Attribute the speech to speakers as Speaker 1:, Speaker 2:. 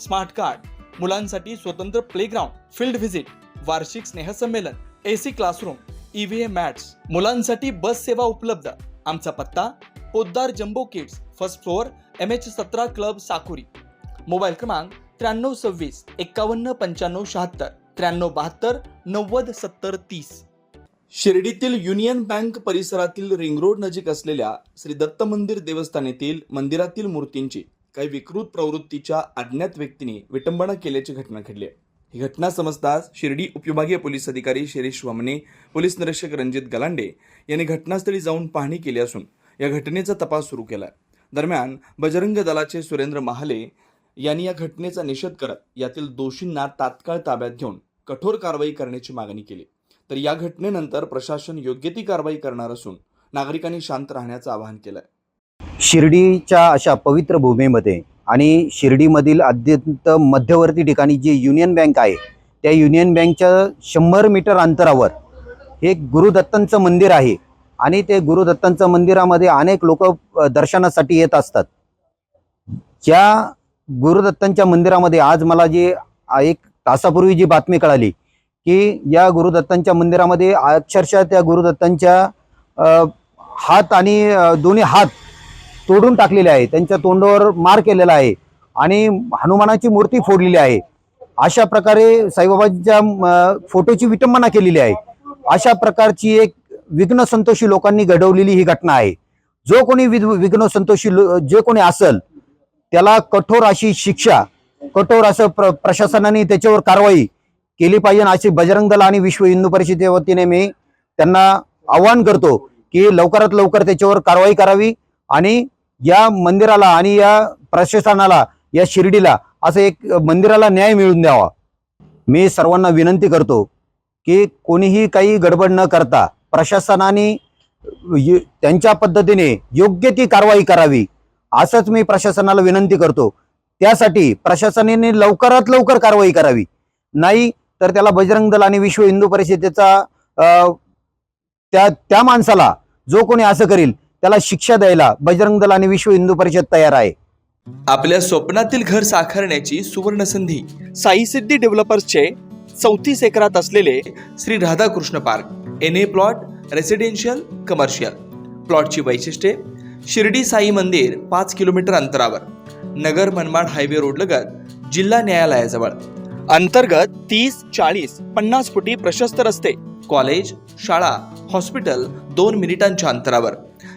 Speaker 1: Smart card मुलांसाठी स्वतंत्र playground field visit वार्षिक स्नेहसंमेलन A C classroom EVM mats मुलांसाठी बस सेवा उपलब्ध. आमचा पत्ता Poddar jumbo kids first floor M H सतरा क्लब साकुरी. मोबाईल क्रमांक त्र्याण्णव सव्वीस एक्कावन्न पंच्याण्णव शहात्तर त्र्याण्णव बहात्तर नव्वद सत्तर तीस. शिर्डीतील युनियन बँक परिसरातील रिंग रोड नजीक असलेल्या श्री दत्त मंदिर देवस्थान येथील मंदिरातील मूर्तींची काही विकृत प्रवृत्तीच्या अज्ञात व्यक्तीने विटंबना केल्याची घटना घडली आहे. ही घटना समजताच शिर्डी उपविभागीय पोलीस अधिकारी शिरीष वमने पोलीस निरीक्षक रणजित गलांडे यांनी घटनास्थळी जाऊन पाहणी केली असून या घटनेचा तपास सुरू केला आहे. दरम्यान बजरंग दलाचे सुरेंद्र महाले यांनी या घटनेचा निषेध करत यातील दोषींना तात्काळ ताब्यात घेऊन कठोर कारवाई करण्याची मागणी केली. तर या घटनेनंतर प्रशासन योग्य ती कारवाई करणार असून नागरिकांनी शांत राहण्याचं आवाहन केलंय
Speaker 2: शिर्डीच्या अशा पवित्र भूमीमध्ये आणि शिर्डीमधील अत्यंत मध्यवर्ती ठिकाणी जी युनियन बँक आहे त्या युनियन बँकच्या शंभर मीटर अंतरावर हे गुरुदत्तांचं मंदिर आहे आणि ते गुरुदत्तांचं मंदिरामध्ये अनेक लोक दर्शनासाठी येत असतात. ज्या गुरुदत्तांच्या मंदिरामध्ये आज मला जी एक तासापूर्वी जी बातमी कळाली की या गुरुदत्तांच्या मंदिरामध्ये अक्षरशः त्या गुरुदत्तांच्या हात आणि दोन्ही हात तोडून टाकलेले आहे. त्यांच्या तोंडावर मार केलेला आहे. आणि हनुमानाची मूर्ती फोडलेली आहे. अशा प्रकारे साईबाबांच्या फोटोची विटंबना केलेली आहे. अशा प्रकारची एक विघ्न संतोषी लोकांनी घडवलेली ही घटना आहे. जो कोणी विध- विघ्न संतोषी लो- जे कोणी असल त्याला कठोर अशी शिक्षा कठोर असं प्र प्रशासनाने त्याच्यावर कारवाई केली पाहिजे अशी बजरंग दल आणि विश्व हिंदू परिषदेच्या वतीने मी त्यांना आवाहन करतो की लवकरात लवकर त्याच्यावर कारवाई करावी आणि या मंदिराला आणि या प्रशासनाला या शिर्डीला असं एक मंदिराला न्याय मिळवून द्यावा. मी सर्वांना विनंती करतो की कोणीही काही गडबड न करता प्रशासनाने त्यांच्या पद्धतीने योग्य ती कारवाई करावी असंच मी प्रशासनाला विनंती करतो. त्यासाठी प्रशासनाने लवकरात लवकर कारवाई करावी. नाही तर त्याला बजरंग दल आणि विश्व हिंदू परिषदेचा त्या त्या माणसाला जो कोणी असं करील त्याला शिक्षा द्यायला बजरंग दल आणि विश्व हिंदू परिषद तयार आहे.
Speaker 1: आपल्या स्वप्नातील घर साकारण्याची सुवर्ण संधी साई सिद्धी डेव्हलपर्सचे चौतीस एकरात असलेले Shri Radhakrishna park N A plot residential commercial प्लॉटची वैशिष्ट्ये शिर्डी साई मंदिर पाच किलोमीटर अंतरावर नगर मनमाड हायवे रोड लगत जिल्हा न्यायालयाजवळ. अंतर्गत तीस चाळीस पन्नास फुटी प्रशस्त रस्ते कॉलेज शाळा हॉस्पिटल दोन मिनिटांच्या अंतरावर.